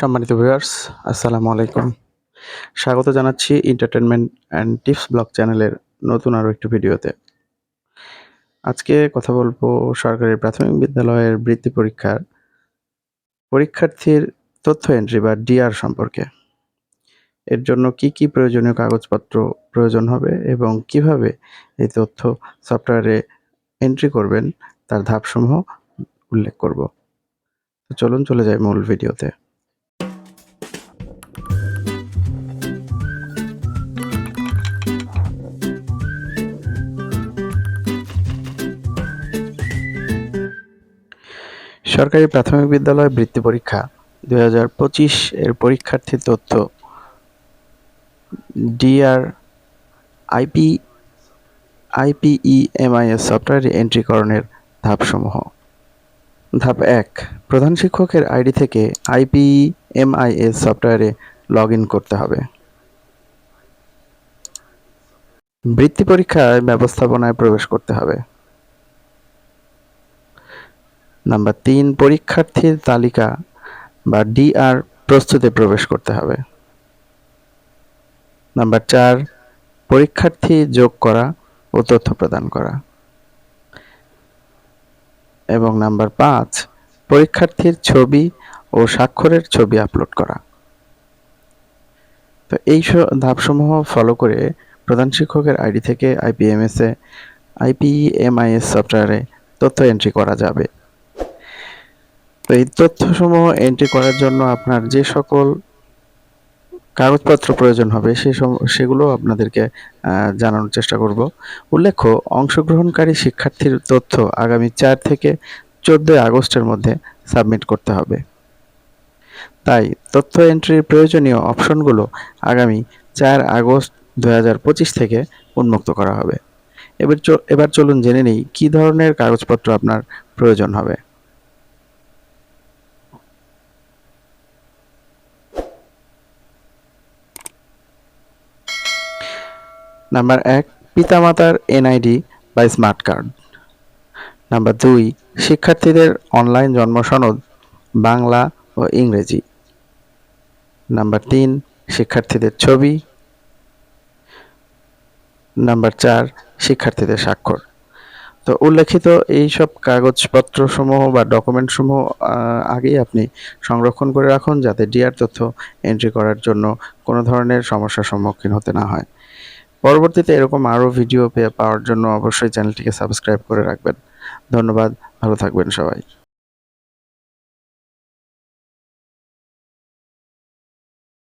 সম্মানিত ভিউয়ার্স আসসালামু আলাইকুম। স্বাগত জানাচ্ছি এন্টারটেনমেন্ট অ্যান্ড টিপস ব্লগ চ্যানেলের নতুন আরও একটি ভিডিওতে। আজকে কথা বলব সরকারি প্রাথমিক বিদ্যালয়ের বৃত্তি পরীক্ষার, পরীক্ষার্থীর তথ্য এন্ট্রি বা ডিআর সম্পর্কে। এর জন্য কি কি প্রয়োজনীয় কাগজপত্র প্রয়োজন হবে এবং কীভাবে এই তথ্য সফটওয়্যারে এন্ট্রি করবেন, তার ধাপসমূহ উল্লেখ করব। তো চলুন চলে যাই মূল ভিডিওতে। সরকারি প্রাথমিক বিদ্যালয় বৃত্তি পরীক্ষা, দুই হাজার পঁচিশ এর পরীক্ষার্থীর তথ্য। ডিআর, আইপি আইপিই এমআইএস সফটওয়্যারে এন্ট্রিকরণের ধাপসমূহ। ধাপ এক, প্রধান শিক্ষকের আইডি থেকে আইপিই এমআইএস সফটওয়্যারে লগ করতে হবে। বৃত্তি পরীক্ষায় ব্যবস্থাপনায় প্রবেশ করতে হবে। নাম্বার তিন, পরীক্ষার্থীর তালিকা বা ডিআর প্রস্তুতে প্রবেশ করতে হবে। নাম্বার চার, পরীক্ষার্থী যোগ করা ও তথ্য প্রদান করা। এবং নাম্বার পাঁচ, পরীক্ষার্থীর ছবি ও স্বাক্ষরের ছবি আপলোড করা। তো এই ধাপসমূহ ফলো করে প্রধান শিক্ষকের আইডি থেকে আইপিএমএস আইপিএমআইএস সফটওয়্যারে তথ্য এন্ট্রি করা যাবে। তো এই তথ্যসমূহ এন্ট্রি করার জন্য আপনার যে সকল কাগজপত্র প্রয়োজন হবে, সে সেগুলো আপনাদেরকে জানানোর চেষ্টা করব। উল্লেখ্য, অংশগ্রহণকারী শিক্ষার্থীর তথ্য আগামী চার থেকে চোদ্দোই আগস্টের মধ্যে সাবমিট করতে হবে। তাই, তথ্য এন্ট্রির প্রয়োজনীয় অপশনগুলো আগামী চার আগস্ট দু হাজার পঁচিশ থেকে উন্মুক্ত করা হবে। এবার এবার চলুন জেনে নিই, কী ধরনের কাগজপত্র আপনার প্রয়োজন হবে। নাম্বার এক, পিতামাতার এনআইডি বা স্মার্ট কার্ড। নাম্বার দুই, শিক্ষার্থীদের অনলাইন জন্ম সনদ বাংলা ও ইংরেজি। নাম্বার তিন, শিক্ষার্থীদের ছবি। নাম্বার চার, শিক্ষার্থীদের স্বাক্ষর। তো উল্লেখিত এই সব কাগজপত্র সমূহ বা ডকুমেন্ট সমূহ আগেই আপনি সংরক্ষণ করে রাখুন যাতে ডিআর তথ্য এন্ট্রি করার জন্য কোনো ধরনের সমস্যার সম্মুখীন হতে না হয়। পরবর্তীতে এরকম আরও ভিডিও পাওয়ার জন্য অবশ্যই চ্যানেলটিকে সাবস্ক্রাইব করে রাখবেন। ধন্যবাদ, ভালো থাকবেন সবাই।